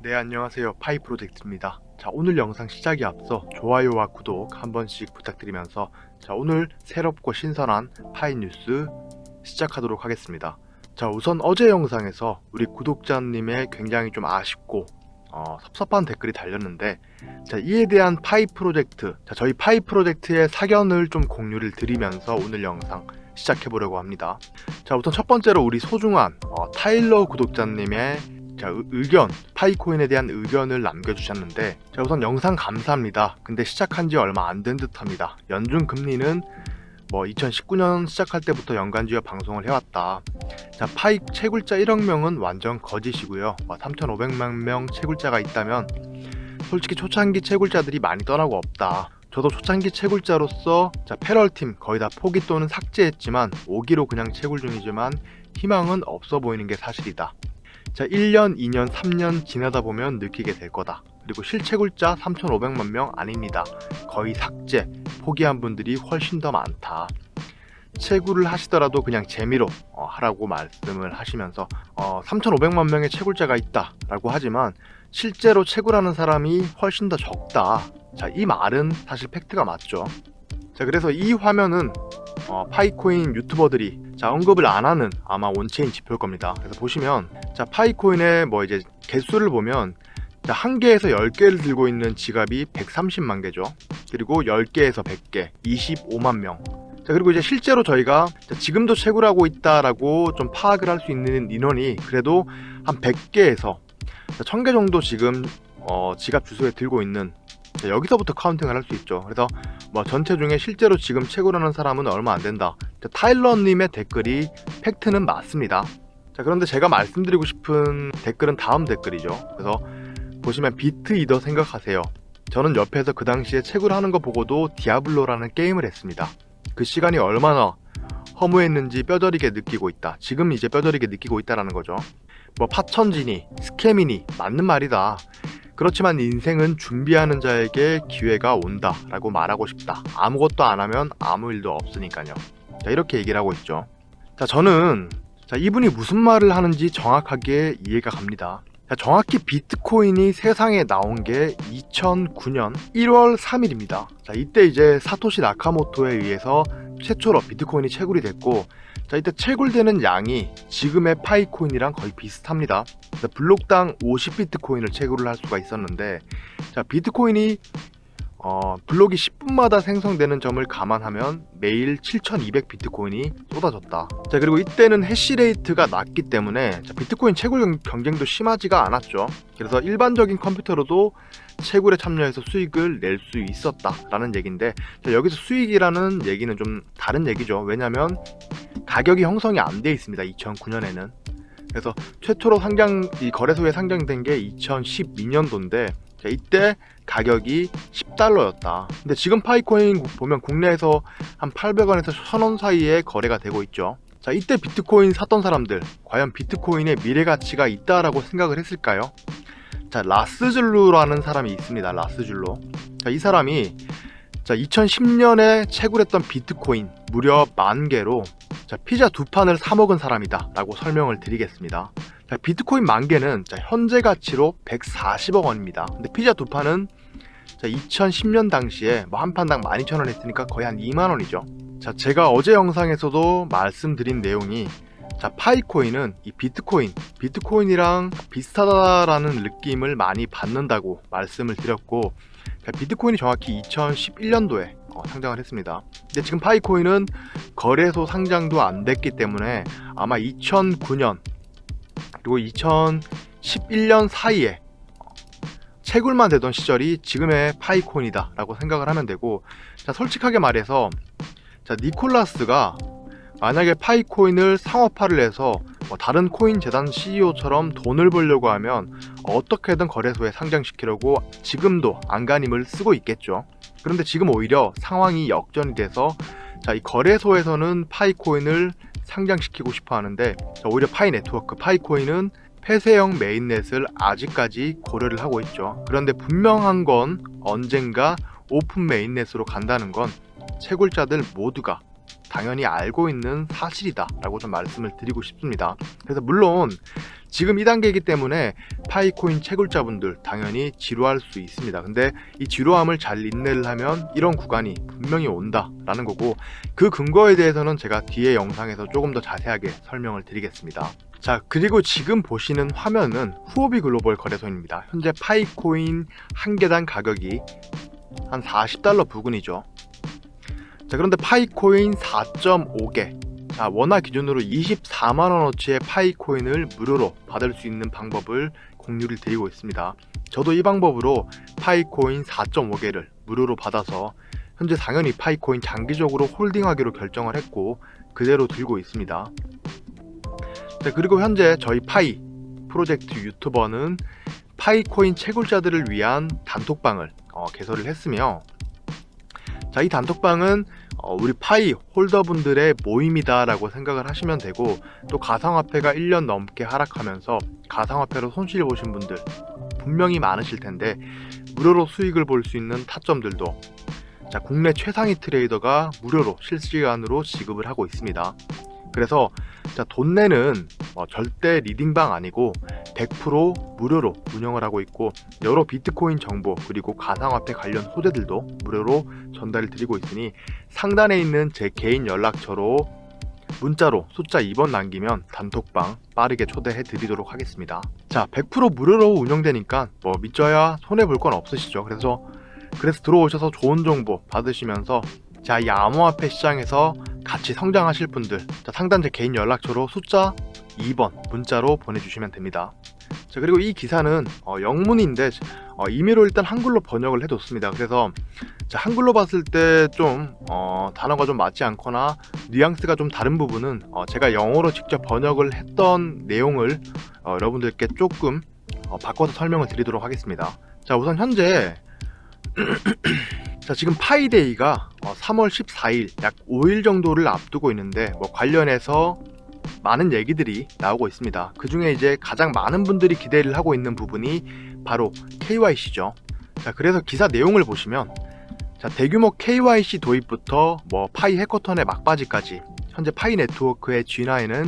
네 안녕하세요. 파이 프로젝트입니다. 자 오늘 영상 시작에 앞서 좋아요와 구독 한 번씩 부탁드리면서 자 오늘 새롭고 신선한 파이 뉴스 시작하도록 하겠습니다. 자 우선 어제 영상에서 우리 구독자님의 굉장히 좀 아쉽고 어, 섭섭한 댓글이 달렸는데 자 이에 대한 파이 프로젝트 자 저희 파이 프로젝트의 사견을 좀 공유를 드리면서 오늘 영상 시작해 보려고 합니다. 자 우선 첫 번째로 우리 소중한 어, 타일러 구독자님의 자, 의- 의견, 파이코인에 대한 의견을 남겨주셨는데, 자, 우선 영상 감사합니다. 근데 시작한 지 얼마 안 된 듯 합니다. 연준 금리는 뭐 2019년 시작할 때부터 연간지어 방송을 해왔다. 자, 파이 채굴자 1억 명은 완전 거짓이고요. 뭐 3,500만 명 채굴자가 있다면, 솔직히 초창기 채굴자들이 많이 떠나고 없다. 저도 초창기 채굴자로서 자, 패럴팀 거의 다 포기 또는 삭제했지만 5기로 그냥 채굴 중이지만 희망은 없어 보이는 게 사실이다. 자, 1년, 2년, 3년 지나다 보면 느끼게 될 거다. 그리고 실채굴자 3,500만 명 아닙니다. 거의 삭제, 포기한 분들이 훨씬 더 많다. 채굴을 하시더라도 그냥 재미로 어, 하라고 말씀을 하시면서 어, 3,500만 명의 채굴자가 있다라고 하지만 실제로 채굴하는 사람이 훨씬 더 적다. 자, 이 말은 사실 팩트가 맞죠. 자, 그래서 이 화면은 어, 파이코인 유튜버들이 자 언급을 안 하는 아마 온체인 지표일 겁니다. 그래서 보시면 자 파이코인의 뭐 이제 개수를 보면 자, 한 개에서 10개를 들고 있는 지갑이 130만 개죠. 그리고 10개에서 100개, 25만 명. 자, 그리고 이제 실제로 저희가 자, 지금도 채굴하고 있다라고 좀 파악을 할 수 있는 인원이 그래도 한 100개에서 1000개 정도 지금 어, 지갑 주소에 들고 있는 자, 여기서부터 카운팅을 할 수 있죠. 그래서 뭐 전체 중에 실제로 지금 채굴하는 사람은 얼마 안 된다. 자, 타일러님의 댓글이 팩트는 맞습니다. 자, 그런데 제가 말씀드리고 싶은 댓글은 다음 댓글이죠. 그래서 보시면 비트 이더 생각하세요. 저는 옆에서 그 당시에 채굴하는 거 보고도 디아블로라는 게임을 했습니다. 그 시간이 얼마나 허무했는지 뼈저리게 느끼고 있다. 지금 이제 뼈저리게 느끼고 있다라는 거죠. 뭐 파천지니, 스캠이니 맞는 말이다. 그렇지만 인생은 준비하는 자에게 기회가 온다 라고 말하고 싶다. 아무것도 안 하면 아무 일도 없으니까요. 자, 이렇게 얘기를 하고 있죠. 자, 저는 자, 이분이 무슨 말을 하는지 정확하게 이해가 갑니다. 자, 정확히 비트코인이 세상에 나온 게 2009년 1월 3일입니다. 자, 이때 이제 사토시 나카모토에 의해서 최초로 비트코인이 채굴이 됐고, 자, 이때 채굴되는 양이 지금의 파이코인이랑 거의 비슷합니다. 자, 블록당 50비트코인을 채굴을 할 수가 있었는데, 자, 비트코인이 어, 블록이 10분마다 생성되는 점을 감안하면 매일 7200 비트코인이 쏟아졌다. 자, 그리고 이때는 해시레이트가 낮기 때문에 자, 비트코인 채굴 경- 경쟁도 심하지가 않았죠. 그래서 일반적인 컴퓨터로도 채굴에 참여해서 수익을 낼 수 있었다라는 얘기인데 자, 여기서 수익이라는 얘기는 좀 다른 얘기죠. 왜냐하면 가격이 형성이 안 돼 있습니다. 2009년에는. 그래서 최초로 상장 이 거래소에 상장된 게 2012년도인데 자, 이때 가격이 10달러였다. 근데 지금 파이코인 보면 국내에서 한 800원에서 1000원 사이에 거래가 되고 있죠. 자, 이때 비트코인 샀던 사람들, 과연 비트코인의 미래 가치가 있다라고 생각을 했을까요? 자, 라스줄루라는 사람이 있습니다. 라스줄로. 자, 이 사람이 자, 2010년에 채굴했던 비트코인 무려 만 개로 자, 피자 두 판을 사 먹은 사람이다 라고 설명을 드리겠습니다. 자, 비트코인 만 개는 자, 현재 가치로 140억 원입니다. 근데 피자 두 판은 자, 2010년 당시에 뭐 한 판당 12,000원 했으니까 거의 한 2만 원이죠. 자, 제가 어제 영상에서도 말씀드린 내용이 자, 파이코인은 이 비트코인, 비트코인이랑 비슷하다라는 느낌을 많이 받는다고 말씀을 드렸고 자, 비트코인이 정확히 2011년도에 어, 상장을 했습니다. 근데 지금 파이코인은 거래소 상장도 안 됐기 때문에 아마 2009년 그리고 2011년 사이에 어, 채굴만 되던 시절이 지금의 파이코인이다 라고 생각을 하면 되고 자 솔직하게 말해서 자 니콜라스가 만약에 파이코인을 상업화를 해서 뭐 다른 코인 재단 CEO처럼 돈을 벌려고 하면 어떻게든 거래소에 상장시키려고 지금도 안간힘을 쓰고 있겠죠. 그런데 지금 오히려 상황이 역전이 돼서 자, 이 거래소에서는 파이코인을 상장시키고 싶어 하는데 자, 오히려 파이 네트워크 파이코인은 폐쇄형 메인넷을 아직까지 고려를 하고 있죠. 그런데 분명한 건 언젠가 오픈 메인넷으로 간다는 건 채굴자들 모두가 당연히 알고 있는 사실이다라고 좀 말씀을 드리고 싶습니다. 그래서 물론 지금 이 단계이기 때문에 파이코인 채굴자분들 당연히 지루할 수 있습니다. 근데 이 지루함을 잘 인내를 하면 이런 구간이 분명히 온다라는 거고 그 근거에 대해서는 제가 뒤에 영상에서 조금 더 자세하게 설명을 드리겠습니다. 자, 그리고 지금 보시는 화면은 후오비 글로벌 거래소입니다. 현재 파이코인 한 개당 가격이 한 40달러 부근이죠. 자, 그런데 파이코인 4.5개. 자, 원화 기준으로 24만원어치의 파이코인을 무료로 받을 수 있는 방법을 공유를 드리고 있습니다. 저도 이 방법으로 파이코인 4.5개를 무료로 받아서 현재 당연히 파이코인 장기적으로 홀딩하기로 결정을 했고 그대로 들고 있습니다. 자, 그리고 현재 저희 파이 프로젝트 유튜버는 파이코인 채굴자들을 위한 단톡방을 어, 개설을 했으며 자, 이 단톡방은 어, 우리 파이 홀더분들의 모임이다라고 생각을 하시면 되고 또 가상화폐가 1년 넘게 하락하면서 가상화폐로 손실 보신 분들 분명히 많으실 텐데 무료로 수익을 볼 수 있는 타점들도 자, 국내 최상위 트레이더가 무료로 실시간으로 지급을 하고 있습니다. 그래서 자, 돈 내는 어, 절대 리딩방 아니고 100% 무료로 운영을 하고 있고 여러 비트코인 정보 그리고 가상화폐 관련 소재들도 무료로 전달을 드리고 있으니 상단에 있는 제 개인 연락처로 문자로 숫자 2번 남기면 단톡방 빠르게 초대해 드리도록 하겠습니다. 자, 100% 무료로 운영되니까 뭐 믿져야 손해 볼 건 없으시죠. 그래서 그래서 들어오셔서 좋은 정보 받으시면서 자, 이 암호화폐 시장에서 같이 성장하실 분들 자, 상단 제 개인 연락처로 숫자 2번 문자로 보내주시면 됩니다. 자 그리고 이 기사는 어, 영문인데 어, 임의로 일단 한글로 번역을 해뒀습니다. 그래서 자, 한글로 봤을 때좀 어, 단어가 좀 맞지 않거나 뉘앙스가 좀 다른 부분은 어, 제가 영어로 직접 번역을 했던 내용을 어, 여러분들께 조금 어, 바꿔서 설명을 드리도록 하겠습니다. 자 우선 현재 자 지금 파이데이가 어, 3월 14일 약 5일 정도를 앞두고 있는데 뭐 관련해서 많은 얘기들이 나오고 있습니다. 그 중에 이제 가장 많은 분들이 기대를 하고 있는 부분이 바로 KYC죠. 자, 그래서 기사 내용을 보시면 자, 대규모 KYC 도입부터 뭐 파이 해커톤의 막바지까지 현재 파이 네트워크의 진화에는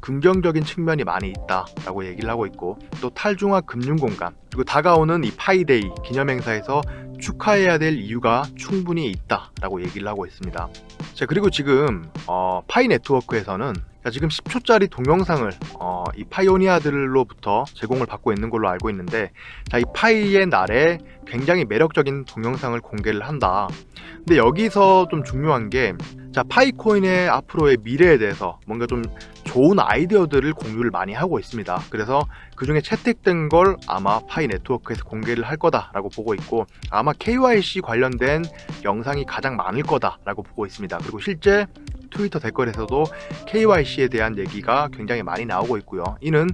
긍정적인 측면이 많이 있다라고 얘기를 하고 있고 또 탈중화 금융 공간 그리고 다가오는 이 파이데이 기념행사에서 축하해야 될 이유가 충분히 있다라고 얘기를 하고 있습니다. 자 그리고 지금 어, 파이 네트워크에서는 자, 지금 10초짜리 동영상을 어, 이 파이오니아들로부터 제공을 받고 있는 걸로 알고 있는데 자, 이 파이의 날에 굉장히 매력적인 동영상을 공개를 한다. 근데 여기서 좀 중요한 게 자, 파이코인의 앞으로의 미래에 대해서 뭔가 좀 좋은 아이디어들을 공유를 많이 하고 있습니다. 그래서 그 중에 채택된 걸 아마 파이 네트워크에서 공개를 할 거다라고 보고 있고 아마 KYC 관련된 영상이 가장 많을 거다라고 보고 있습니다. 그리고 실제 트위터 댓글에서도 KYC에 대한 얘기가 굉장히 많이 나오고 있고요. 이는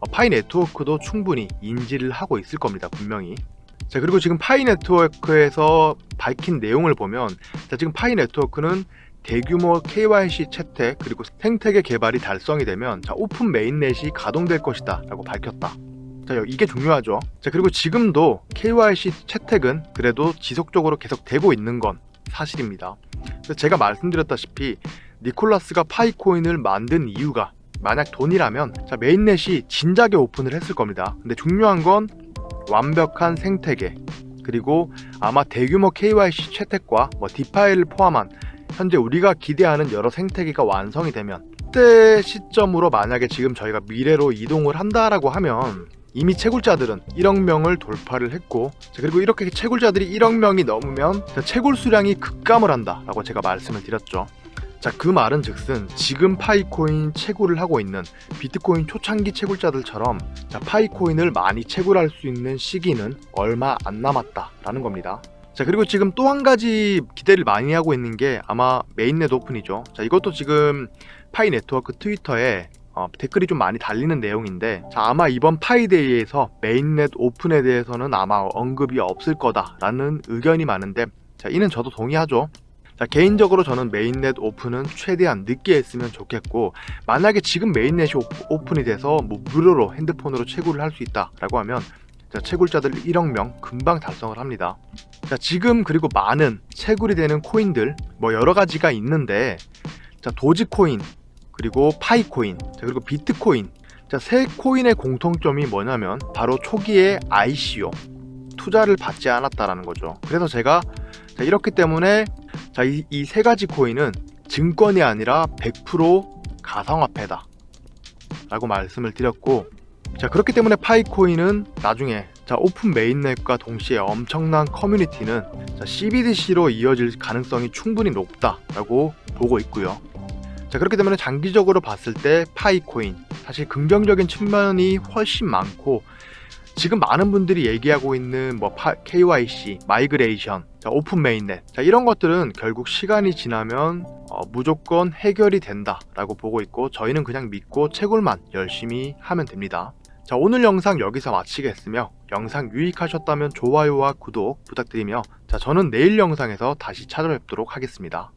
어, 파이 네트워크도 충분히 인지를 하고 있을 겁니다. 분명히. 자 그리고 지금 파이 네트워크에서 밝힌 내용을 보면 자 지금 파이 네트워크는 대규모 KYC 채택 그리고 생태계 개발이 달성이 되면 자 오픈 메인넷이 가동될 것이다 라고 밝혔다. 자 이게 중요하죠. 자 그리고 지금도 KYC 채택은 그래도 지속적으로 계속 되고 있는 건 사실입니다. 제가 말씀드렸다시피 니콜라스가 파이코인을 만든 이유가 만약 돈이라면 자 메인넷이 진작에 오픈을 했을 겁니다. 근데 중요한 건 완벽한 생태계 그리고 아마 대규모 KYC 채택과 뭐 디파이를 포함한 현재 우리가 기대하는 여러 생태계가 완성이 되면 그때 시점으로 만약에 지금 저희가 미래로 이동을 한다라고 하면 이미 채굴자들은 1억 명을 돌파를 했고 자, 그리고 이렇게 채굴자들이 1억 명이 넘으면 자, 채굴 수량이 급감을 한다라고 제가 말씀을 드렸죠. 자, 그 말은 즉슨 지금 파이코인 채굴을 하고 있는 비트코인 초창기 채굴자들처럼 자, 파이코인을 많이 채굴할 수 있는 시기는 얼마 안 남았다라는 겁니다. 자, 그리고 지금 또 한 가지 기대를 많이 하고 있는 게 아마 메인넷 오픈이죠. 자, 이것도 지금 파이 네트워크 트위터에 어, 댓글이 좀 많이 달리는 내용인데 자, 아마 이번 파이데이에서 메인넷 오픈에 대해서는 아마 언급이 없을 거다라는 의견이 많은데 자, 이는 저도 동의하죠. 자, 개인적으로 저는 메인넷 오픈은 최대한 늦게 했으면 좋겠고 만약에 지금 메인넷이 오프, 이 돼서 뭐 무료로 핸드폰으로 채굴을 할 수 있다라고 하면 자, 채굴자들 1억 명 금방 달성을 합니다. 자, 지금 그리고 많은 채굴이 되는 코인들 뭐 여러 가지가 있는데 자 도지코인 그리고 파이코인 자 그리고 비트코인 자 세 코인의 공통점이 뭐냐면 바로 초기에 ICO 투자를 받지 않았다라는 거죠. 그래서 제가 자, 이렇기 때문에 자이 이세 가지 코인은 증권이 아니라 100% 가상화폐다. 라고 말씀을 드렸고 자 그렇기 때문에 파이코인은 나중에 자 오픈 메인넷과 동시에 엄청난 커뮤니티는 자, CBDC로 이어질 가능성이 충분히 높다라고 보고 있고요. 자 그렇기 때문에 장기적으로 봤을 때 파이코인 사실 긍정적인 측면이 훨씬 많고 지금 많은 분들이 얘기하고 있는 뭐 파- KYC, 마이그레이션, 자, 오픈 메인넷 자, 이런 것들은 결국 시간이 지나면 어, 무조건 해결이 된다라고 보고 있고 저희는 그냥 믿고 채굴만 열심히 하면 됩니다. 자 오늘 영상 여기서 마치겠으며 영상 유익하셨다면 좋아요와 구독 부탁드리며 자 저는 내일 영상에서 다시 찾아뵙도록 하겠습니다.